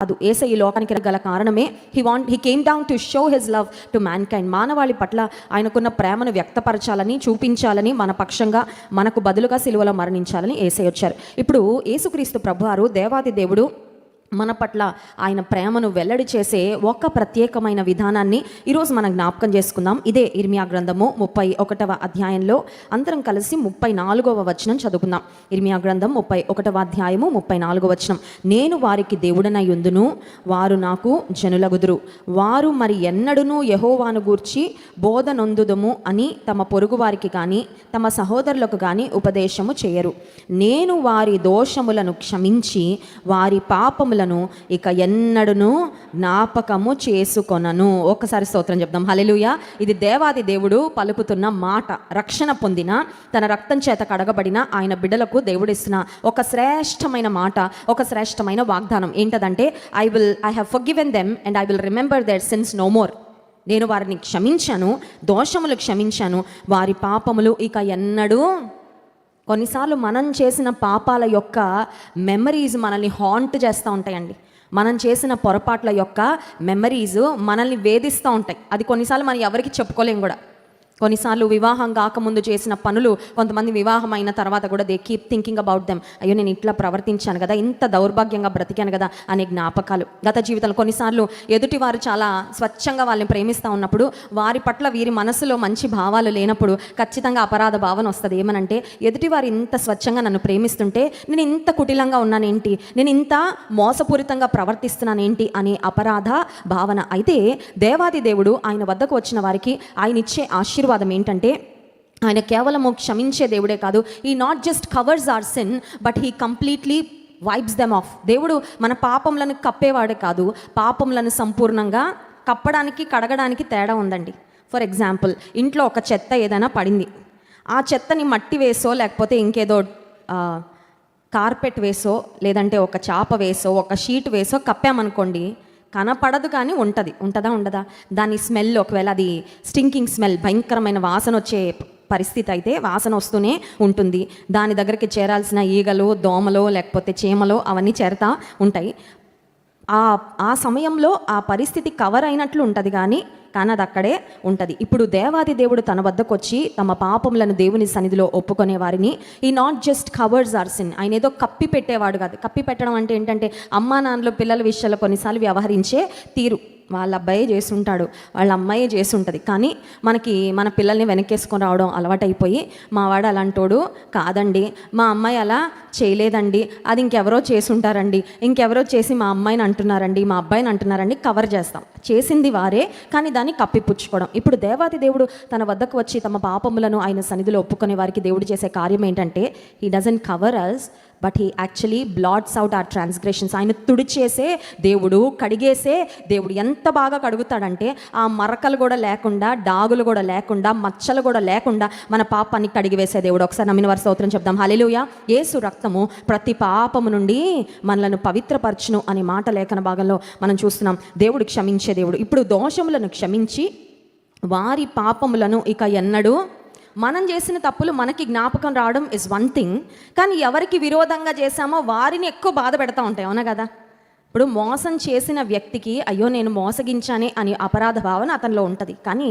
కాదు ఏస ఈ లోకానికి గల కారణమే. He want he came down to show his love to mankind మానవాళి పట్ల ఆయనకున్న ప్రేమను వ్యక్తపరచాలని చూపించాలని మన పక్షంగా మనకు బదులుగా సిలువలో మరణించాలని ఏసై వచ్చారు. ఇప్పుడు యేసుక్రీస్తు ప్రభువారు దేవాది దేవుడు మన పట్ల ఆయన ప్రేమను వెల్లడి చేసే ఒక ప్రత్యేకమైన విధానాన్ని ఈరోజు మనం జ్ఞాపకం చేసుకుందాం. ఇదే ఇర్మియా గ్రంథము ముప్పై ఒకటవ అధ్యాయంలో అందరం కలిసి ముప్పై నాలుగవ వచనం చదువుకుందాం. ఇర్మియా గ్రంథం ముప్పై ఒకటవ అధ్యాయము ముప్పై నాలుగవ వచనం. నేను వారికి దేవుడనై ఉందును వారు నాకు జనులగుదురు. వారు మరి ఎన్నడునూ యహోవాను గూర్చి బోధనొందుదము అని తమ పొరుగు వారికి కానీ తమ సహోదరులకు కానీ ఉపదేశము చేయరు. నేను వారి దోషములను క్షమించి వారి పాపములను ఇక ఎన్నడును జ్ఞాపకము చేసుకొనను. ఒకసారి స్తోత్రం చెప్దాం. హలెలుయ ఇది దేవాది దేవుడు పలుకుతున్న మాట. రక్షణ పొందిన తన రక్తం చేత కడగబడిన ఆయన బిడ్డలకు దేవుడిస్తున్న ఒక శ్రేష్టమైన మాట ఒక శ్రేష్టమైన వాగ్దానం. ఏంటదంటే I will I have forgiven them and I will remember their sins no more నేను వారిని క్షమించాను దోషములు క్షమించాను వారి పాపములు ఇక ఎన్నడూ కొన్నిసార్లు మనం చేసిన పాపాల యొక్క మెమరీస్ మనల్ని హాంట్ చేస్తూ ఉంటాయండి. మనం చేసిన పొరపాట్ల యొక్క మెమరీస్ మనల్ని వేధిస్తూ ఉంటాయి. అది కొన్నిసార్లు మనం ఎవరికి చెప్పుకోలేం కూడా. కొన్నిసార్లు వివాహం కాకముందు చేసిన పనులు కొంతమంది వివాహం అయిన తర్వాత కూడా they keep thinking about them అయ్యో నేను ఇట్లా ప్రవర్తించాను కదా ఇంత దౌర్భాగ్యంగా బ్రతికాను కదా అనే జ్ఞాపకాలు. గత జీవితంలో కొన్నిసార్లు ఎదుటి వారు చాలా స్వచ్ఛంగా వాళ్ళని ప్రేమిస్తూ ఉన్నప్పుడు వారి పట్ల వీరి మనసులో మంచి భావాలు లేనప్పుడు ఖచ్చితంగా అపరాధ భావన వస్తుంది. ఏమనంటే ఎదుటి వారు ఇంత స్వచ్ఛంగా నన్ను ప్రేమిస్తుంటే నేను ఇంత కుటిలంగా ఉన్నానేంటి? నేను ఇంత మోసపూరితంగా ప్రవర్తిస్తున్నానేంటి? అనే అపరాధ భావన. అయితే దేవాది దేవుడు ఆయన వద్దకు వచ్చిన వారికి ఆయన ఇచ్చే ఆశీర్వాదం ఏంటంటే ఆయన కేవలము క్షమించే దేవుడే కాదు he not just covers our sin but he completely wipes them off దేవుడు మన పాపములను కప్పేవాడే కాదు పాపములను సంపూర్ణంగా కప్పడానికి కడగడానికి తేడా ఉందండి. ఫర్ ఎగ్జాంపుల్ ఇంట్లో ఒక చెత్త ఏదైనా పడింది. ఆ చెత్తని మట్టి వేసో లేకపోతే ఇంకేదో కార్పెట్ వేసో లేదంటే ఒక చాప వేసో ఒక షీట్ వేసో కప్పామనుకోండి కనపడదు కానీ ఉంటుంది. ఉంటుందా ఉండదా? దాని స్మెల్ ఒకవేళ అది స్టింకింగ్ స్మెల్ భయంకరమైన వాసన వచ్చే పరిస్థితి అయితే వాసన వస్తూనే ఉంటుంది. దాని దగ్గరికి చేరాల్సిన ఈగలు దోమలు లేకపోతే చీమలు అవన్నీ చేరుతా ఉంటాయి. ఆ ఆ సమయంలో ఆ పరిస్థితి కవర్ అయినట్లు ఉంటుంది కానీ కానీ అది అక్కడే ఉంటుంది. ఇప్పుడు దేవాది దేవుడు తన వద్దకు వచ్చి తమ పాపములను దేవుని సన్నిధిలో ఒప్పుకునే వారిని he not just covers our sin ఆయన ఏదో కప్పి పెట్టేవాడు కాదు. కప్పి పెట్టడం అంటే ఏంటంటే అమ్మా నాన్నలు పిల్లల విషయాల్లో కొన్నిసార్లు వ్యవహరించే తీరు. వాళ్ళ అబ్బాయే చేసుంటాడు వాళ్ళ అమ్మాయే చేసుంటుంది. కానీ మనకి మన పిల్లల్ని వెనకేసుకొని రావడం అలవాటైపోయి మా వాడు అలాంటోడు కాదండి. మా అమ్మాయి అలా చేయలేదండి. అది ఇంకెవరో చేసి ఉంటారండి ఇంకెవరో చేసి మా అమ్మాయిని అంటున్నారండి మా అబ్బాయిని అంటున్నారండి కవర్ చేస్తాం. చేసింది వారే కానీ దాన్ని కప్పిపుచ్చుకోవడం. ఇప్పుడు దేవాది దేవుడు తన వద్దకు వచ్చి తమ పాపములను ఆయన సన్నిధిలో ఒప్పుకునే వారికి దేవుడు చేసే కార్యం ఏంటంటే he doesn't cover us but he actually blots out our transgressions ఆయన తుడిచేసే దేవుడు కడిగేసే దేవుడు ఎంత బాగా కడుగుతాడంటే ఆ మరకలు కూడా లేకుండా డాగులు కూడా లేకుండా మచ్చలు కూడా లేకుండా మన పాపాన్ని కడిగివేసే దేవుడు. ఒకసారి నమ్మిన వారి స్తోత్రం చెప్దాం. హల్లెలూయా. యేసు రక్తము ప్రతి పాపము నుండి మనలను పవిత్రపరచును అనే మాట లేఖన భాగంలో మనం చూస్తున్నాం. దేవుడు క్షమించే దేవుడు. ఇప్పుడు దోషములను క్షమించి వారి పాపములను ఇక ఎన్నడూ మనం చేసిన తప్పులు మనకి జ్ఞాపకం రావడం ఇస్ వన్ థింగ్ కానీ ఎవరికి విరోధంగా చేశామో వారిని ఎక్కువ బాధ పెడతా ఉంటాయి అవునా కదా? ఇప్పుడు మోసం చేసిన వ్యక్తికి అయ్యో నేను మోసగించానే అని అపరాధ భావన అతనిలో ఉంటుంది. కానీ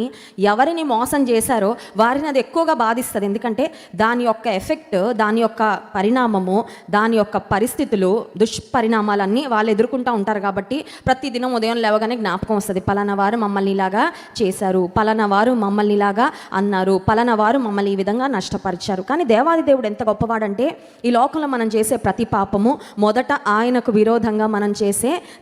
ఎవరిని మోసం చేశారో వారిని అది ఎక్కువగా బాధిస్తుంది. ఎందుకంటే దాని యొక్క ఎఫెక్ట్ దాని యొక్క పరిణామము దాని యొక్క పరిస్థితులు దుష్పరిణామాలన్నీ వాళ్ళు ఎదుర్కొంటూ ఉంటారు కాబట్టి ప్రతి దినం ఉదయం లేవగానే జ్ఞాపకం వస్తుంది. పలానా వారు మమ్మల్ని ఇలాగా చేశారు పలానా వారు మమ్మల్ని ఇలాగా అన్నారు పలానా వారు మమ్మల్ని ఈ విధంగా నష్టపరిచారు. కానీ దేవాది దేవుడు ఎంత గొప్పవాడంటే ఈ లోకంలో మనం చేసే ప్రతి పాపము మొదట ఆయనకు విరోధంగా మనం చేసే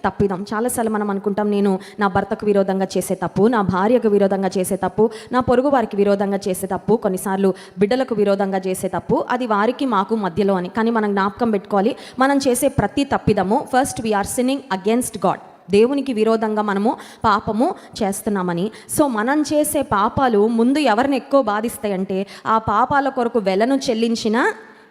తప్పిదం. చాలాసార్లు మనం అనుకుంటాం నేను నా భర్తకు విరోధంగా చేసే తప్పు నా భార్యకు విరోధంగా చేసే తప్పు నా పొరుగు వారికి విరోధంగా చేసే తప్పు కొన్నిసార్లు బిడ్డలకు విరోధంగా చేసే తప్పు అది వారికి మాకు మధ్యలో అని. కానీ మనం జ్ఞాపకం పెట్టుకోవాలి మనం చేసే ప్రతి తప్పిదము first we are sinning against God దేవునికి విరోధంగా మనము పాపము చేస్తున్నామని. సో మనం చేసే పాపాలు ముందు ఎవరిని ఎక్కువ బాధిస్తాయంటే ఆ పాపాల కొరకు వెలను చెల్లించిన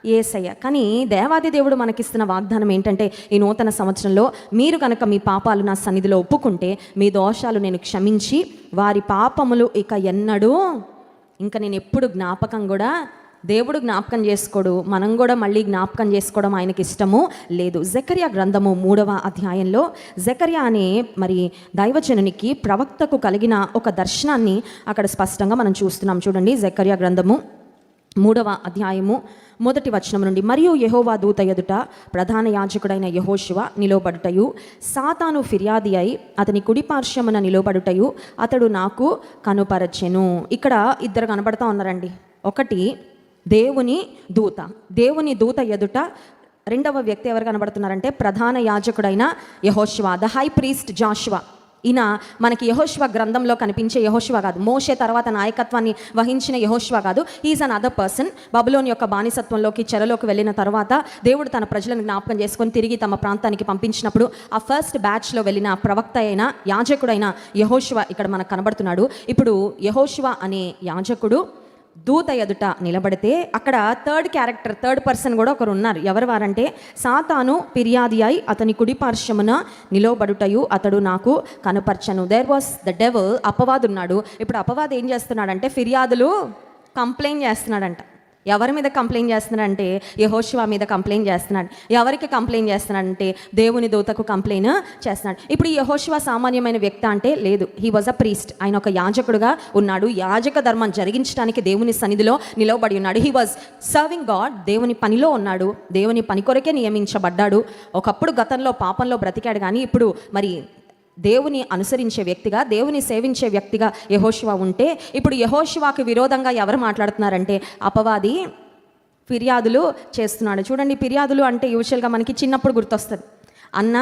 ఏసయ్య. కానీ దేవాది దేవుడు మనకిస్తున్న వాగ్దానం ఏంటంటే ఈ నూతన సంవత్సరంలో మీరు కనుక మీ పాపాలు నా సన్నిధిలో ఒప్పుకుంటే మీ దోషాలు నేను క్షమించి వారి పాపములు ఇక ఎన్నడూ ఇంకా నేను ఎప్పుడు జ్ఞాపకం కూడా దేవుడు జ్ఞాపకం చేసుకోడు. మనం కూడా మళ్ళీ జ్ఞాపకం చేసుకోవడం ఆయనకి ఇష్టము లేదు. జకర్యా గ్రంథము మూడవ అధ్యాయంలో జకర్యా అనే మరి దైవజనునికి ప్రవక్తకు కలిగిన ఒక దర్శనాన్ని అక్కడ స్పష్టంగా మనం చూస్తున్నాం. చూడండి జకర్యా గ్రంథము మూడవ అధ్యాయము మొదటి వచనం నుండి. మరియు యహోవా దూత ఎదుట ప్రధాన యాజకుడైన యహోశివ నిలవబడుటయు సాతాను ఫిర్యాది అయి అతని కుడిపార్శ్వమున నిలవబడుటయు అతడు నాకు కనుపరచెను. ఇక్కడ ఇద్దరు కనబడతా ఉన్నారండి. ఒకటి దేవుని దూత. దేవుని దూత ఎదుట రెండవ వ్యక్తి ఎవరు కనబడుతున్నారంటే ప్రధాన యాజకుడైన యహోశివ ద హై ప్రీస్ట్ జాషువా ఈయన మనకి యహోష్వ గ్రంథంలో కనిపించే యహోష్వ కాదు. మోషే తర్వాత నాయకత్వాన్ని వహించిన యహోష్వ కాదు. ఈజ్ అన్ అదర్ పర్సన్ బబులోని యొక్క బానిసత్వంలోకి చెరలోకి వెళ్ళిన తర్వాత దేవుడు తన ప్రజలను జ్ఞాపకం చేసుకొని తిరిగి తమ ప్రాంతానికి పంపించినప్పుడు ఆ ఫస్ట్ బ్యాచ్లో వెళ్ళిన ప్రవక్త అయిన యాజకుడైన యహోష్వ ఇక్కడ మనకు కనబడుతున్నాడు. ఇప్పుడు యహోష్వ అనే యాజకుడు దూత ఎదుట నిలబడితే అక్కడ థర్డ్ క్యారెక్టర్ థర్డ్ పర్సన్ కూడా ఒకరు ఉన్నారు. ఎవరు వారంటే సాతాను ఫిర్యాది అయి అతని కుడి పార్శ్వమున నిలవబడుటయు అతడు నాకు కనపరచను. దేర్ వాస్ ద డెవల్ అపవాదు ఉన్నాడు ఇప్పుడు అపవాదు ఏం చేస్తున్నాడంటే ఫిర్యాదులు కంప్లైంట్ చేస్తున్నాడంట. ఎవరి మీద కంప్లైంట్ చేస్తున్నాడంటే యహోశివ మీద కంప్లైంట్ చేస్తున్నాడు. ఎవరికి కంప్లైంట్ చేస్తున్నాడంటే దేవుని దూతకు కంప్లైంట్ చేస్తున్నాడు. ఇప్పుడు యహోశివా యహోశివ సామాన్యమైన వ్యక్తి అంటే లేదు. హీ వాజ్ అ ప్రీస్ట్ ఆయన ఒక యాజకుడుగా ఉన్నాడు. యాజక ధర్మం జరిగించడానికి దేవుని సన్నిధిలో నిలవబడి ఉన్నాడు. హీ వాజ్ సర్వింగ్ గాడ్ దేవుని పనిలో ఉన్నాడు. దేవుని పని కొరకే నియమించబడ్డాడు. ఒకప్పుడు గతంలో పాపంలో బ్రతికాడు. కానీ ఇప్పుడు మరి దేవుని అనుసరించే వ్యక్తిగా దేవుని సేవించే వ్యక్తిగా యహోశివా ఉంటే ఇప్పుడు యహోశివాకి విరోధంగా ఎవరు మాట్లాడుతున్నారంటే అపవాది ఫిర్యాదులు చేస్తున్నాడు. చూడండి ఫిర్యాదులు అంటే యూజువల్గా మనకి చిన్నప్పుడు గుర్తొస్తుంది. అన్న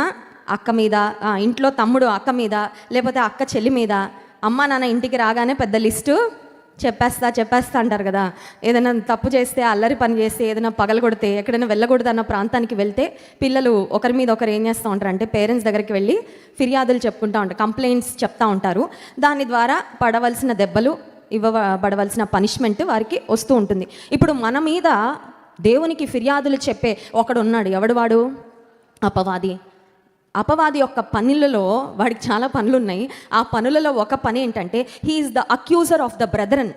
అక్క మీద ఇంట్లో తమ్ముడు అక్క మీద లేకపోతే అక్క చెల్లి మీద అమ్మ నాన్న ఇంటికి రాగానే పెద్ద లిస్టు చెప్పేస్తా చెప్పేస్తా అంటారు కదా. ఏదైనా తప్పు చేస్తే అల్లరి పని చేస్తే ఏదైనా పగలగొడితే ఎక్కడైనా వెళ్ళకూడదు అన్న ప్రాంతానికి వెళ్తే పిల్లలు ఒకరి మీద ఒకరు ఏం చేస్తూ ఉంటారు అంటే పేరెంట్స్ దగ్గరికి వెళ్ళి ఫిర్యాదులు చెప్పుకుంటూ ఉంటారు కంప్లైంట్స్ చెప్తా ఉంటారు. దాని ద్వారా పడవలసిన దెబ్బలు ఇవ్వబడవలసిన పనిష్మెంట్ వారికి వస్తూ ఉంటుంది. ఇప్పుడు మన మీద దేవునికి ఫిర్యాదులు చెప్పే ఒకడు ఉన్నాడు ఎవడు వాడు? అపవాది. అపవాది యొక్క పనులలో వాడికి చాలా పనులు ఉన్నాయి ఆ పనులలో ఒక పని ఏంటంటే he is the accuser of the brethren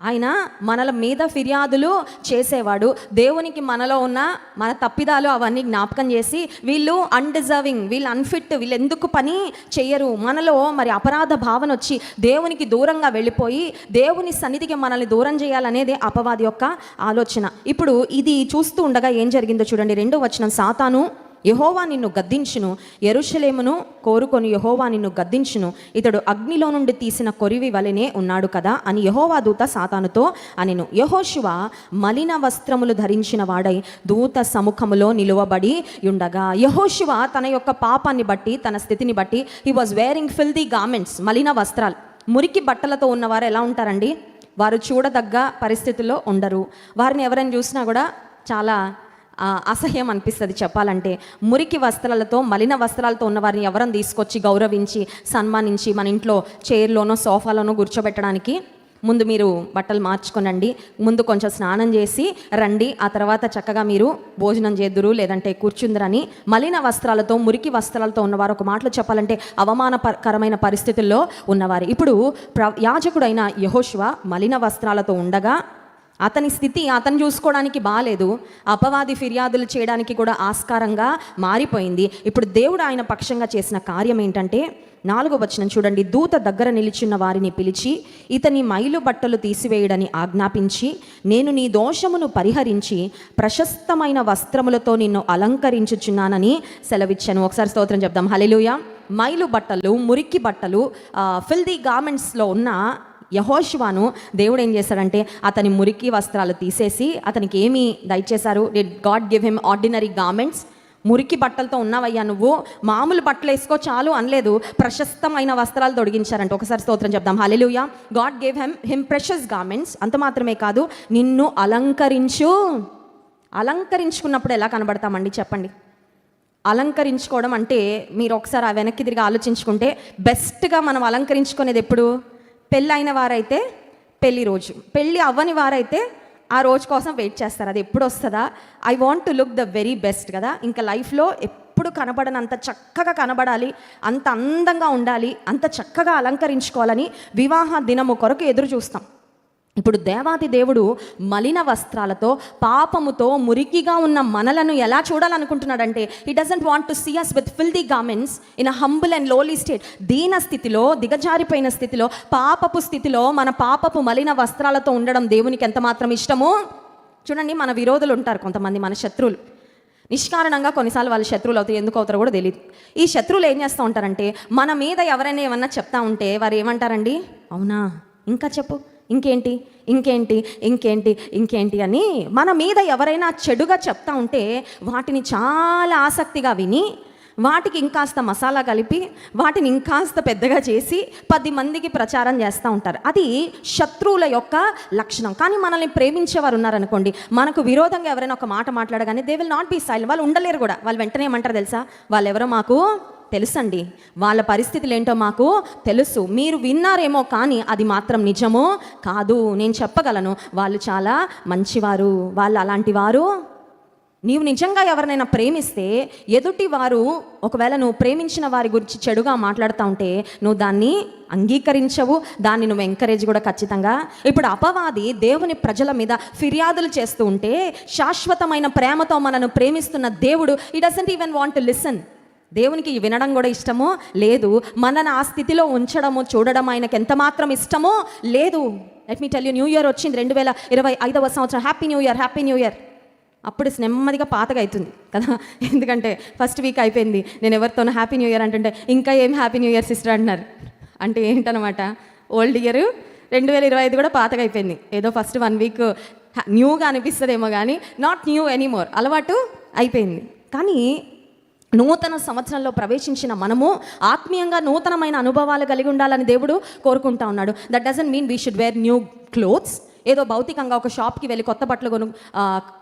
ఆయన మనల మీద ఫిర్యాదులు చేసేవాడు. దేవునికి మనలో ఉన్న మన తప్పిదాలు అవన్నీ జ్ఞాపకం చేసి వీళ్ళు అన్డిజర్వింగ్ వీళ్ళు అన్ఫిట్ వీళ్ళు ఎందుకు పని చేయరు? మనలో మరి అపరాధ భావన వచ్చి దేవునికి దూరంగా వెళ్ళిపోయి దేవుని సన్నిధికి మనల్ని దూరం చేయాలనేదే అపవాది యొక్క ఆలోచన. ఇప్పుడు ఇది చూస్తూ ఉండగా ఏం జరిగిందో చూడండి. రెండో వచనం సాతాను యహోవా నిన్ను గద్దించును. ఎరుషలేమును కోరుకొని యహోవా నిన్ను గద్దించును. ఇతడు అగ్నిలో నుండి తీసిన కొరివి వలెనే ఉన్నాడు కదా అని యహోవా దూత సాతానుతో అనెను. యహోశివ మలిన వస్త్రములు ధరించిన వాడై దూత సముఖములో నిలువబడి ఉండగా యహోశివ తన యొక్క పాపాన్ని బట్టి తన స్థితిని బట్టి he was wearing filthy garments మలిన వస్త్రాలు. మురికి బట్టలతో ఉన్నవారు ఎలా ఉంటారండి? వారు చూడదగ్గ పరిస్థితుల్లో ఉండరు. వారిని ఎవరైనా చూసినా కూడా చాలా అసహ్యం అనిపిస్తుంది చెప్పాలంటే. మురికి వస్త్రాలతో మలిన వస్త్రాలతో ఉన్న వారిని తీసుకొచ్చి గౌరవించి సన్మానించి మన ఇంట్లో చైర్లోనో సోఫాలోనో కూర్చోబెట్టడానికి ముందు మీరు బట్టలు మార్చుకొనండి. ముందు కొంచెం స్నానం చేసి రండి. ఆ తర్వాత చక్కగా మీరు భోజనం చేద్దురు లేదంటే కూర్చుందరని మలిన వస్త్రాలతో మురికి వస్త్రాలతో ఉన్నవారు ఒక మాటలో చెప్పాలంటే అవమానకరమైన పరిస్థితుల్లో ఉన్నవారు. ఇప్పుడు ప్ర యాజకుడైన యహోశివ మలిన వస్త్రాలతో ఉండగా అతని స్థితి అతను చూసుకోవడానికి బాగాలేదు అపవాది ఫిర్యాదులు చేయడానికి కూడా ఆస్కారంగా మారిపోయింది. ఇప్పుడు దేవుడు ఆయన పక్షంగా చేసిన కార్యం ఏంటంటే నాలుగో వచనం చూడండి. దూత దగ్గర నిలిచిన వారిని పిలిచి ఇతని మైలు బట్టలు తీసివేయడని ఆజ్ఞాపించి నేను నీ దోషమును పరిహరించి ప్రశస్తమైన వస్త్రములతో నిన్ను అలంకరించుచున్నానని సెలవిచ్చాను. ఒకసారి స్తోత్రం చెప్దాం. హలెలుయ మైలు బట్టలు మురికి బట్టలు ఫిల్దీ గార్మెంట్స్లో ఉన్న యహోష్వాను దేవుడు ఏం చేశాడంటే అతని మురికి వస్త్రాలు తీసేసి అతనికి ఏమి దయచేశారు? God give him ordinary garments మురికి బట్టలతో ఉన్నావయ్యా నువ్వు? మామూలు బట్టలు వేసుకో చాలు అనలేదు. ప్రశస్తమైన వస్త్రాలు తొడిగించారంట. ఒకసారి స్తోత్రం చెప్దాం. Hallelujah God gave him him precious garments అంత మాత్రమే కాదు నిన్ను అలంకరించు. అలంకరించుకున్నప్పుడు ఎలా కనబడతామండి? చెప్పండి. అలంకరించుకోవడం అంటే మీరు ఒకసారి ఆ వెనక్కి తిరిగి ఆలోచించుకుంటే బెస్ట్గా మనం అలంకరించుకునేది ఎప్పుడు? పెళ్ళైన వారైతే పెళ్ళి రోజు. పెళ్ళి అవ్వని వారైతే ఆ రోజు కోసం వెయిట్ చేస్తారు. అది ఎప్పుడు వస్తుందా? I want to look the very best కదా? ఇంకా లైఫ్లో ఎప్పుడు కనబడనంత చక్కగా కనబడాలి అంత అందంగా ఉండాలి అంత చక్కగా అలంకరించుకోవాలని వివాహ దినము కొరకు ఎదురు చూస్తాం. ఇప్పుడు దేవాది దేవుడు మలిన వస్త్రాలతో పాపముతో మురికిగా ఉన్న మనలను ఎలా చూడాలనుకుంటున్నాడంటే he doesn't want to see us with filthy garments in a humble and lowly state దీన స్థితిలో దిగజారిపోయిన స్థితిలో పాపపు స్థితిలో మన పాపపు మలిన వస్త్రాలతో ఉండడం దేవునికి ఎంత మాత్రం ఇష్టమో? చూడండి మన విరోధులు ఉంటారు కొంతమంది మన శత్రువులు. నిష్కారణంగా కొన్నిసార్లు వాళ్ళు శత్రువులు అవుతాయి ఎందుకు అవుతారో కూడా తెలియదు ఈ శత్రువులు ఏం చేస్తూ ఉంటారంటే మన మీద ఎవరైనా ఏమన్నా చెప్తా ఉంటే వారు ఏమంటారండి? అవునా? ఇంకా చెప్పు. ఇంకేంటి? ఇంకేంటి? ఇంకేంటి? ఇంకేంటి అని మన మీద ఎవరైనా చెడుగా చెప్తా ఉంటే వాటిని చాలా ఆసక్తిగా విని వాటికి ఇంకాస్త మసాలా కలిపి వాటిని ఇంకాస్త పెద్దగా చేసి పది మందికి ప్రచారం చేస్తూ ఉంటారు. అది శత్రువుల యొక్క లక్షణం. కానీ మనల్ని ప్రేమించేవారు ఉన్నారనుకోండి మనకు విరోధంగా ఎవరైనా ఒక మాట మాట్లాడగానే they will not be silent వాళ్ళు ఉండలేరు కూడా. వాళ్ళు వెంటనే ఏమంటారు తెలుసా? వాళ్ళు ఎవరో మాకు తెలుసండి. వాళ్ళ పరిస్థితులు ఏంటో మాకు తెలుసు. మీరు విన్నారేమో కానీ అది మాత్రం నిజమో కాదు. నేను చెప్పగలను. వాళ్ళు చాలా మంచివారు. వాళ్ళు అలాంటి వారు నీవు నిజంగా ఎవరినైనా ప్రేమిస్తే ఎదుటి వారు ఒకవేళ నువ్వు ప్రేమించిన వారి గురించి చెడుగా మాట్లాడుతూ ఉంటే నువ్వు దాన్ని అంగీకరించవు దాన్ని నువ్వు ఎంకరేజ్ కూడా ఖచ్చితంగా. ఇప్పుడు అపవాది దేవుని ప్రజల మీద ఫిర్యాదులు చేస్తూ ఉంటే శాశ్వతమైన ప్రేమతో మనను ప్రేమిస్తున్న దేవుడు he doesn't even want to listen దేవునికి వినడం కూడా ఇష్టమో లేదు మనని ఆ స్థితిలో ఉంచడము చూడడం ఆయనకి ఎంత మాత్రం ఇష్టమో లేదు. Let me tell you new year వచ్చింది రెండు వేల ఇరవై ఐదవ సంవత్సరం. Happy new year happy new year అప్పుడు నెమ్మదిగా పాతగా అవుతుంది కదా. ఎందుకంటే ఫస్ట్ వీక్ అయిపోయింది. నేను ఎవరితోనో హ్యాపీ న్యూ ఇయర్ అంటుంటే ఇంకా ఏం హ్యాపీ న్యూ ఇయర్ సిస్టర్ అంటున్నారు. అంటే ఏంటనమాట? ఓల్డ్ ఇయర్ రెండు వేల ఇరవై ఐదు కూడా పాతగా అయిపోయింది ఏదో ఫస్ట్ వన్ వీక్ న్యూగా అనిపిస్తుందేమో కానీ నాట్ న్యూ ఎనీమోర్ అలవాటు అయిపోయింది. కానీ నూతన సంవత్సరంలో ప్రవేశించిన మనము ఆత్మీయంగా నూతనమైన అనుభవాలు కలిగి ఉండాలని దేవుడు కోరుకుంటా ఉన్నాడు. That doesn't mean we should wear new clothes ఏదో భౌతికంగా ఒక షాప్కి వెళ్ళి కొత్త బట్టలు కొను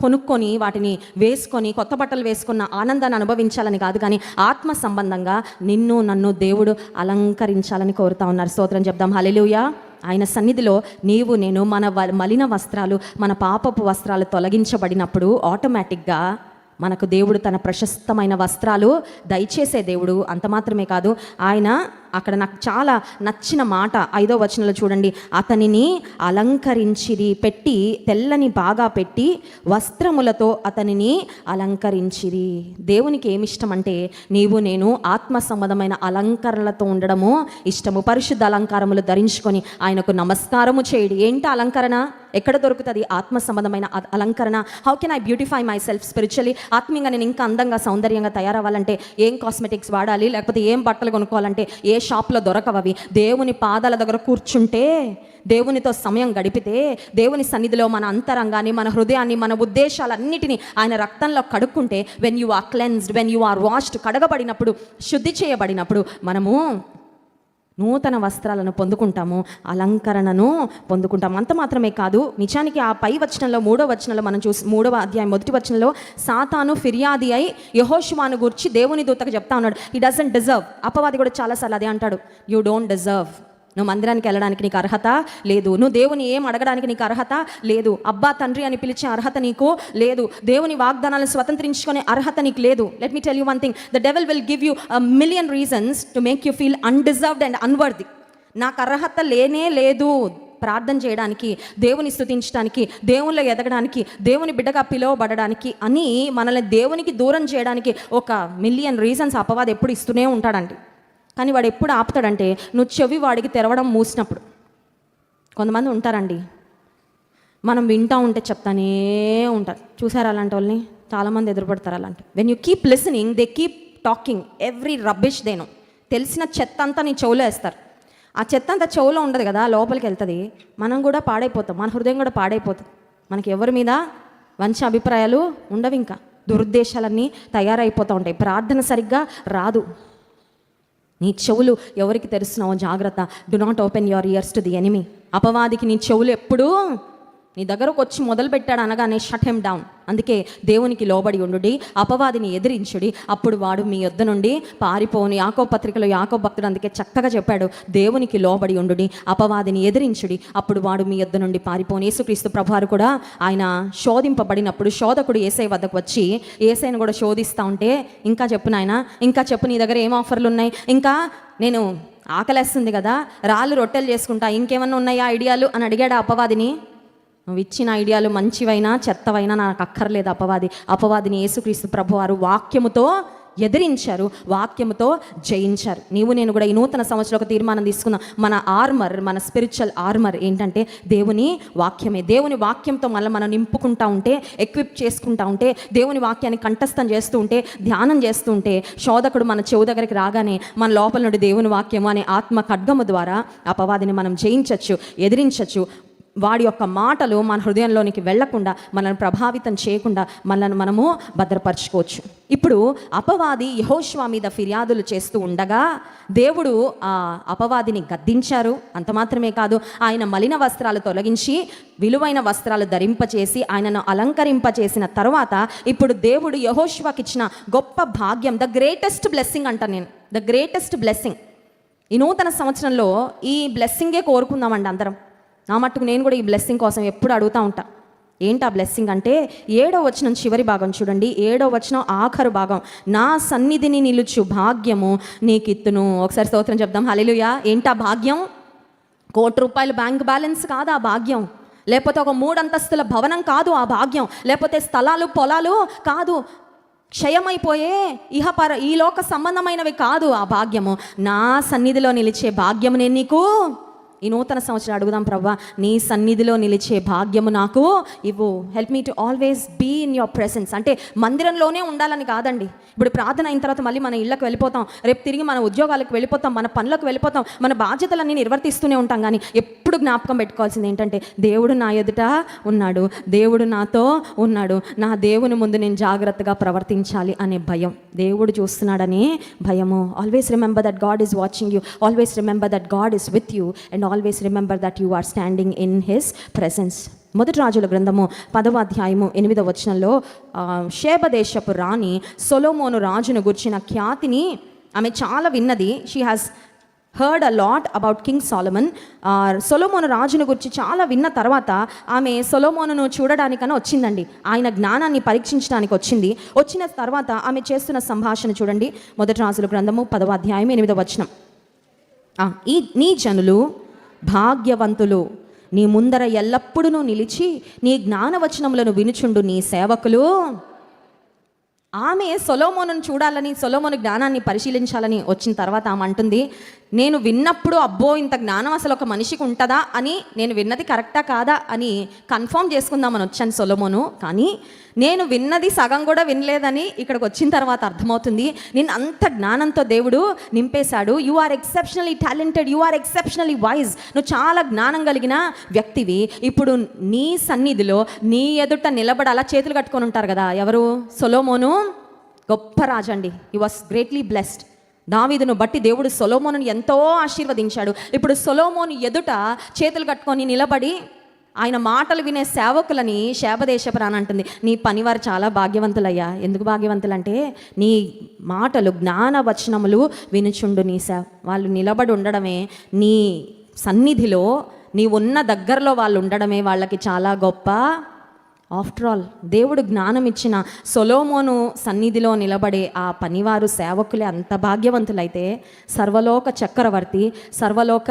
కొనుక్కొని వాటిని వేసుకొని కొత్త బట్టలు వేసుకున్న ఆనందాన్ని అనుభవించాలని కాదు కానీ ఆత్మ సంబంధంగా నిన్ను నన్ను దేవుడు అలంకరించాలని కోరుతా ఉన్నారు. స్తోత్రం చెప్దాం. హల్లెలూయా. ఆయన సన్నిధిలో నీవు నేను మన వ- మలిన వస్త్రాలు మన పాపపు వస్త్రాలు తొలగించబడినప్పుడు ఆటోమేటిక్గా మనకు దేవుడు తన ప్రశస్తమైన వస్త్రాలు దయచేసే దేవుడు అంత మాత్రమే కాదు. ఆయన అక్కడ నాకు చాలా నచ్చిన మాట ఐదో వచనంలో చూడండి. అతనిని అలంకరించిరి పెట్టి తెల్లని బాగా పెట్టి వస్త్రములతో అతనిని అలంకరించిరి. దేవునికి ఏమి ఇష్టం అంటే నీవు నేను ఆత్మ సంబంధమైన అలంకరణలతో ఉండడము ఇష్టము పరిశుద్ధ అలంకారములు ధరించుకొని ఆయనకు నమస్కారము చేయడు. ఏంటి అలంకరణ? ఎక్కడ దొరుకుతుంది ఆత్మ సంబంధమైన అలంకరణ? How can I beautify myself spiritually ఆత్మీయంగా నేను ఇంకా అందంగా సౌందర్యంగా తయారవ్వాలంటే ఏం కాస్మెటిక్స్ వాడాలి? లేకపోతే ఏం బట్టలు కొనుక్కోవాలంటే ఏ షాప్లో దొరకవవి. దేవుని పాదాల దగ్గర కూర్చుంటే దేవునితో సమయం గడిపితే దేవుని సన్నిధిలో మన అంతరంగాన్ని మన హృదయాన్ని మన ఉద్దేశాలన్నిటినీ ఆయన రక్తంలో కడుక్కుంటే when you are cleansed when you are washed కడగబడినప్పుడు శుద్ధి చేయబడినప్పుడు మనము నూతన వస్త్రాలను పొందుకుంటాము అలంకరణను పొందుకుంటాము. అంత మాత్రమే కాదు నిజానికి ఆ పై వచనంలో మూడో వచనంలో మనం చూసి మూడవ అధ్యాయం మొదటి వచనంలో సాతాను ఫిర్యాది అయి యహోష్మాను గురించి దేవుని దూతకు చెప్తా ఉన్నాడు. ఈ డజంట్ డిజర్వ్ అపవాది కూడా చాలాసార్లు అదే అంటాడు. యూ డోంట్ డిజర్వ్ నువ్వు మందిరానికి వెళ్ళడానికి నీకు అర్హత లేదు. నువ్వు దేవుని ఏం అడగడానికి నీకు అర్హత లేదు. అబ్బా తండ్రి అని పిలిచే అర్హత నీకు లేదు. దేవుని వాగ్దానాలను స్వతంత్రించుకునే అర్హత నీకు లేదు. Let me tell you one thing the devil will give you million reasons to make you feel undeserved and unworthy నాకు అర్హత లేనే లేదు ప్రార్థన చేయడానికి దేవుని స్తుతించడానికి దేవునిలో ఎదగడానికి దేవుని బిడ్డగా పిలువబడడానికి అని మనల్ని దేవునికి దూరం చేయడానికి ఒక మిలియన్ రీజన్స్ అపవాదం ఎప్పుడు ఇస్తూనే ఉంటాడండి. కానీ వాడు ఎప్పుడు ఆపుతాడంటే నువ్వు చెవి వాడికి తెరవడం మూసినప్పుడు. కొంతమంది ఉంటారండి. మనం వింటూ ఉంటే చెప్తానే ఉంటారు. చూసారు అలాంటి వాళ్ళని? చాలామంది ఎదురుపడతారు అలాంటి. When you keep listening they keep talking every rubbish దేను తెలిసిన చెత్త అంతా నీ చెవులో వేస్తారు. ఆ చెత్త అంతా చెవులో ఉండదు కదా లోపలికి వెళ్తుంది. మనం కూడా పాడైపోతాం. మన హృదయం కూడా పాడైపోతుంది. మనకి ఎవరి మీద? మంచి అభిప్రాయాలు ఉండవు ఇంకా. దురుద్దేశాలన్నీ తయారైపోతూ ఉంటాయి. ప్రార్థన సరిగ్గా రాదు. నీ చెవులు ఎవరికి తెరుస్తున్నావో జాగ్రత్త. Do not open your ears to the enemy అపవాదికి నీ చెవులు ఎప్పుడూ నీ దగ్గరకు వచ్చి మొదలు పెట్టాడు అనగానే షట్ హెమ్ డౌన్ అందుకే దేవునికి లోబడి ఉండుడి అపవాదిని ఎదిరించుడి. అప్పుడు వాడు మీ యొద్ద నుండి పారిపోని యాకో పత్రికలో యాకో భక్తుడు అందుకే చక్కగా చెప్పాడు దేవునికి లోబడి ఉండుడి అపవాదిని ఎదిరించుడి. అప్పుడు వాడు మీ యొద్ద నుండి పారిపోని యేసుక్రీస్తు ప్రభువారు కూడా ఆయన శోధింపబడినప్పుడు శోధకుడు ఏసై వద్దకు వచ్చి ఏసైను కూడా శోధిస్తూ ఉంటే ఇంకా చెప్పు నాయన ఇంకా చెప్పు నీ దగ్గర ఏం ఆఫర్లు ఉన్నాయి? ఇంకా నేను ఆకలేస్తుంది కదా రాళ్ళు రొట్టెలు చేసుకుంటా ఇంకేమన్నా ఉన్నాయా ఐడియాలు? అని అడిగాడు అపవాదిని. నువ్వు ఇచ్చిన ఐడియాలు మంచివైనా చెత్తవైనా నాకు అక్కర్లేదు అపవాది. అపవాదిని యేసుక్రీస్తు ప్రభు వారు వాక్యముతో ఎదిరించారు వాక్యముతో జయించారు. నీవు నేను కూడా ఈ నూతన సంవత్సరం ఒక తీర్మానం తీసుకుందాం మన ఆర్మర్ మన స్పిరిచువల్ ఆర్మర్ ఏంటంటే దేవుని వాక్యమే. దేవుని వాక్యంతో మళ్ళీ మనం నింపుకుంటా ఉంటే ఎక్విప్ చేసుకుంటా ఉంటే దేవుని వాక్యాన్ని కంఠస్థం చేస్తూ ఉంటే ధ్యానం చేస్తూ ఉంటే శోధకుడు మన చెవు దగ్గరికి రాగానే మన లోపల నుండి దేవుని వాక్యము అనే ఆత్మ ఖడ్గము ద్వారా అపవాదిని మనం జయించవచ్చు ఎదిరించవచ్చు వాడి యొక్క మాటలు మన హృదయంలోనికి వెళ్ళకుండా మనల్ని ప్రభావితం చేయకుండా మనల్ని మనము భద్రపరచుకోవచ్చు. ఇప్పుడు అపవాది యహోష్వా మీద ఫిర్యాదులు చేస్తూ ఉండగా దేవుడు ఆ అపవాదిని గద్దించారు. అంత మాత్రమే కాదు ఆయన మలిన వస్త్రాలు తొలగించి విలువైన వస్త్రాలు ధరింపచేసి ఆయనను అలంకరింపచేసిన తర్వాత ఇప్పుడు దేవుడు యహోష్వాకి ఇచ్చిన గొప్ప భాగ్యం ద గ్రేటెస్ట్ బ్లెస్సింగ్ అంట నేను. ద గ్రేటెస్ట్ బ్లెస్సింగ్ ఈ నూతన సంవత్సరంలో ఈ బ్లెస్సింగే కోరుకుందామండి అందరం. నా మట్టుకు నేను కూడా ఈ బ్లెస్సింగ్ కోసం ఎప్పుడు అడుగుతూ ఉంటా. ఏంటి ఆ బ్లెస్సింగ్ అంటే ఏడో వచనం చివరి భాగం చూడండి. ఏడో వచనం ఆఖరు భాగం. నా సన్నిధిని నిలుచు భాగ్యము నీకిత్తును. ఒకసారి స్తోత్రం చెప్దాం. హలెలుయా ఏంటా భాగ్యం? కోటి రూపాయలు బ్యాంక్ బ్యాలెన్స్ కాదు ఆ భాగ్యం? లేకపోతే ఒక మూడంతస్తుల భవనం కాదు ఆ భాగ్యం. లేకపోతే స్థలాలు పొలాలు కాదు. క్షయమైపోయే ఇహపర ఈ లోక సంబంధమైనవి కాదు ఆ భాగ్యము. నా సన్నిధిలో నిలిచే భాగ్యము నేను నీకు ఈ నూతన సంవత్సరం అడుగుదాం ప్రవ్వా. నీ సన్నిధిలో నిలిచే భాగ్యము నాకు ఇవ్వు. Help me to always be in your presence అంటే మందిరంలోనే ఉండాలని కాదండి. ఇప్పుడు ప్రార్థన అయిన తర్వాత మళ్ళీ మన ఇళ్ళకి వెళ్ళిపోతాం. రేపు తిరిగి మన ఉద్యోగాలకు వెళ్ళిపోతాం మన పనులకు వెళ్ళిపోతాం మన బాధ్యతలన్నీ నిర్వర్తిస్తూనే ఉంటాం. కానీ ఎప్పుడు జ్ఞాపకం పెట్టుకోవాల్సింది ఏంటంటే దేవుడు నా ఎదుట ఉన్నాడు. దేవుడు నాతో ఉన్నాడు. నా దేవుని ముందు నేను జాగ్రత్తగా ప్రవర్తించాలి అనే భయం. దేవుడు చూస్తున్నాడని భయము. Always remember that God is watching you always remember that God is with you and always remember that you are standing in his presence మొదటి రాజుల గ్రంథము పదవ అధ్యాయము ఎనిమిదవ వచనంలో ఆ, రాణి సొలోమోను రాజును గుర్చిన ఖ్యాతిని ఆమె చాలా విన్నది. She has heard a lot about King Solomon Solomon రాజును గురించి చాలా విన్న తర్వాత ఆమె సొలోమోనును చూడడానికని వచ్చిందండి. ఆయన జ్ఞానాన్ని పరీక్షించడానికి వచ్చింది. వచ్చిన తర్వాత ఆమె చేస్తున్న సంభాషణ చూడండి. మొదటి రాజుల గ్రంథము పదవ అధ్యాయం ఎనిమిదవ వచనం. ఈ నీ జనులు భాగ్యవంతులు. నీ ముందర ఎల్లప్పుడూ నిలిచి నీ జ్ఞానవచనములను వినుచుండు నీ సేవకులు. ఆమె సొలోమోను చూడాలని సొలోమోను జ్ఞానాన్ని పరిశీలించాలని వచ్చిన తర్వాత ఆమె అంటుంది నేను విన్నప్పుడు అబ్బో ఇంత జ్ఞానం అసలు ఒక మనిషికి ఉంటుందా అని నేను విన్నది కరెక్టా కాదా అని కన్ఫర్మ్ చేసుకుందామని వచ్చాను సొలోమోను. కానీ నేను విన్నది సగం కూడా వినలేదని ఇక్కడికి వచ్చిన తర్వాత అర్థమవుతుంది. నేను అంత జ్ఞానంతో దేవుడు నింపేశాడు. You are exceptionally talented you are exceptionally wise నువ్వు చాలా జ్ఞానం కలిగిన వ్యక్తివి. ఇప్పుడు నీ సన్నిధిలో నీ ఎదుట నిలబడి అలా చేతులు కట్టుకొని ఉంటారు కదా ఎవరు? సొలోమోను గొప్ప రాజండి యు వాస్ గ్రేట్లీ బ్లెస్డ్ దావీదును బట్టి దేవుడు సొలోమోను ఎంతో ఆశీర్వదించాడు. ఇప్పుడు సొలోమోను ఎదుట చేతులు కట్టుకొని నిలబడి ఆయన మాటలు వినే సేవకులని శాపదేశపురాని అంటుంది. నీ పనివారు చాలా భాగ్యవంతులయ్యా. ఎందుకు భాగ్యవంతులంటే నీ మాటలు జ్ఞాన వచనములు వినుచుండు నీ సేవ. వాళ్ళు నిలబడి ఉండడమే నీ సన్నిధిలో నీ ఉన్న దగ్గరలో వాళ్ళు ఉండడమే వాళ్ళకి చాలా గొప్ప ఆఫ్టర్ ఆల్ దేవుడు జ్ఞానం ఇచ్చిన సొలోమోను సన్నిధిలో నిలబడే ఆ పనివారు సేవకులే అంత భాగ్యవంతులైతే సర్వలోక చక్రవర్తి సర్వలోక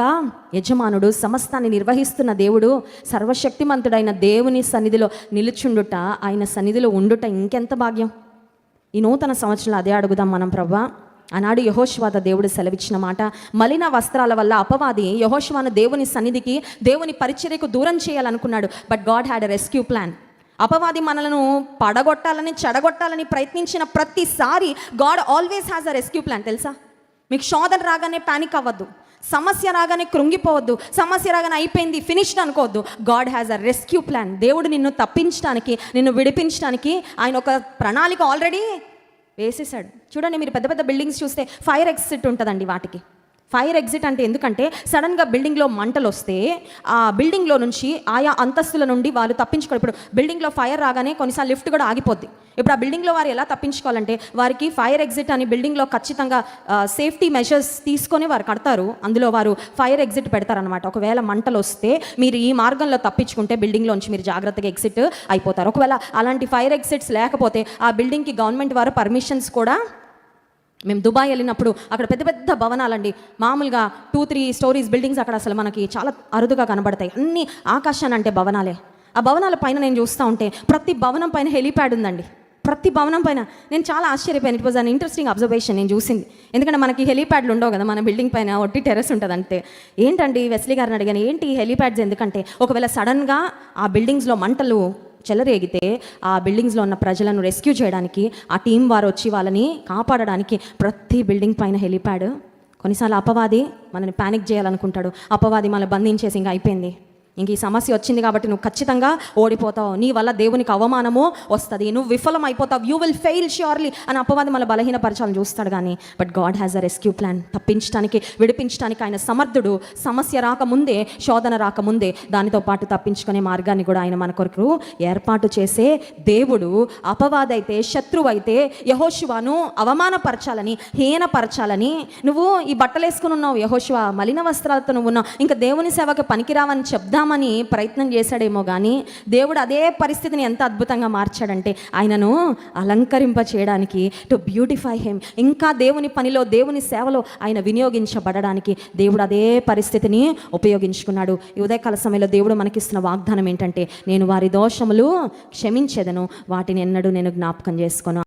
యజమానుడు సమస్తాన్ని నిర్వహిస్తున్న దేవుడు సర్వశక్తిమంతుడైన దేవుని సన్నిధిలో నిలుచుండుట ఆయన సన్నిధిలో ఉండుట ఇంకెంత భాగ్యం? ఈ నూతన సంవత్సరంలో అదే అడుగుదాం మనం ప్రభా. ఆనాడు యహోశ్వాత దేవుడు సెలవిచ్చిన మాట మలిన వస్త్రాల వల్ల అపవాది యహోశ్వాను దేవుని సన్నిధికి దేవుని పరిచర్యకు దూరం చేయాలనుకున్నాడు but God had a rescue plan అపవాది మనలను పడగొట్టాలని చెడగొట్టాలని ప్రయత్నించిన ప్రతిసారి God always has a rescue plan తెలుసా? మీకు శోధన రాగానే ప్యానిక్ అవ్వద్దు. సమస్య రాగానే కృంగిపోవద్దు. సమస్య రాగానే అయిపోయింది ఫినిష్డ్ అనుకోవద్దు. God has a rescue plan దేవుడు నిన్ను తప్పించడానికి నిన్ను విడిపించడానికి ఆయన ఒక ప్రణాళిక ఆల్రెడీ వేసేసాడు చూడండి మీరు పెద్ద పెద్ద బిల్డింగ్స్ చూస్తే ఫైర్ ఎగ్జిట్ ఉంటుందండి వాటికి. ఫైర్ ఎగ్జిట్ అంటే ఎందుకంటే సడన్గా బిల్డింగ్లో మంటలు వస్తే ఆ బిల్డింగ్లో నుంచి ఆయా అంతస్తుల నుండి వాళ్ళు తప్పించుకోవాలి. ఇప్పుడు బిల్డింగ్లో ఫైర్ రాగానే కొన్నిసార్లు లిఫ్ట్ కూడా ఆగిపోద్ది. ఇప్పుడు ఆ బిల్డింగ్లో వారు ఎలా తప్పించుకోవాలంటే వారికి ఫైర్ ఎగ్జిట్ అని బిల్డింగ్లో ఖచ్చితంగా సేఫ్టీ మెషర్స్ తీసుకొని వారు కడతారు. అందులో వారు ఫైర్ ఎగ్జిట్ పెడతారనమాట ఒకవేళ మంటలు వస్తే మీరు ఈ మార్గంలో తప్పించుకుంటే బిల్డింగ్లోంచి మీరు జాగ్రత్తగా ఎగ్జిట్ అయిపోతారు. ఒకవేళ అలాంటి ఫైర్ ఎగ్జిట్స్ లేకపోతే ఆ బిల్డింగ్కి గవర్నమెంట్ వారు పర్మిషన్స్ కూడా మేము దుబాయ్ వెళ్ళినప్పుడు అక్కడ పెద్ద పెద్ద భవనాలండి. మామూలుగా టూ త్రీ స్టోరీస్ బిల్డింగ్స్ అక్కడ అసలు మనకి చాలా అరుదుగా కనబడతాయి. అన్ని ఆకాశాన్ని అంటే భవనాలే. ఆ భవనాల పైన నేను చూస్తూ ఉంటే ప్రతి భవనం పైన హెలిప్యాడ్ ఉందండి. ప్రతి భవనం పైన నేను చాలా ఆశ్చర్యపోయాను. It was an interesting observation నేను చూసింది. ఎందుకంటే మనకి హెలిప్యాడ్లు ఉండవు కదా మన బిల్డింగ్ పైన ఒట్టి టెరెస్ ఉంటుంది అంతే ఏంటండి వెస్లీ గారిని అడిగాను ఏంటి హెలీప్యాడ్స్ ఎందుకంటే? ఒకవేళ సడన్గా ఆ బిల్డింగ్స్లో మంటలు చెలరేగితే ఆ బిల్డింగ్స్లో ఉన్న ప్రజలను రెస్క్యూ చేయడానికి ఆ టీం వారు వచ్చి వాళ్ళని కాపాడడానికి ప్రతి బిల్డింగ్ పైన హెలిప్యాడ్. కొన్నిసార్లు అపవాది మనని ప్యానిక్ చేయాలనుకుంటాడు. అపవాది మనల్ని బంధించేసి ఇంకా అయిపోయింది. ఇంక ఈ సమస్య వచ్చింది కాబట్టి నువ్వు ఖచ్చితంగా ఓడిపోతావు. నీ వల్ల దేవునికి అవమానము వస్తుంది. నువ్వు విఫలం అయిపోతావు. యూ విల్ ఫెయిల్ ష్యూర్లీ అని అపవాది మన బలహీనపరచాలని చూస్తాడు కానీ but God has a rescue plan తప్పించడానికి విడిపించడానికి ఆయన సమర్థుడు. సమస్య రాకముందే శోధన రాకముందే దానితో పాటు తప్పించుకునే మార్గాన్ని కూడా ఆయన మన కొరకు ఏర్పాటు చేసే దేవుడు అపవాదైతే శత్రువు అయితే యహోశివాను అవమానపరచాలని హీనపరచాలని నువ్వు ఈ బట్టలు వేసుకుని ఉన్నావు. యహోశివ మలిన వస్త్రాలతో నువ్వు ఉన్నావు. ఇంకా దేవుని సేవకి పనికిరావని చెప్దాం చేద్దామని ప్రయత్నం చేశాడేమో కానీ దేవుడు అదే పరిస్థితిని ఎంత అద్భుతంగా మార్చాడంటే ఆయనను అలంకరింప చేయడానికి టు బ్యూటిఫై హెమ్ ఇంకా దేవుని పనిలో దేవుని సేవలో ఆయన వినియోగించబడడానికి దేవుడు అదే పరిస్థితిని ఉపయోగించుకున్నాడు. ఈ ఉదయకాల సమయంలో దేవుడు మనకిస్తున్న వాగ్దానం ఏంటంటే నేను వారి దోషములు క్షమించేదను వాటిని ఎన్నడూ నేను జ్ఞాపకం చేసుకోను.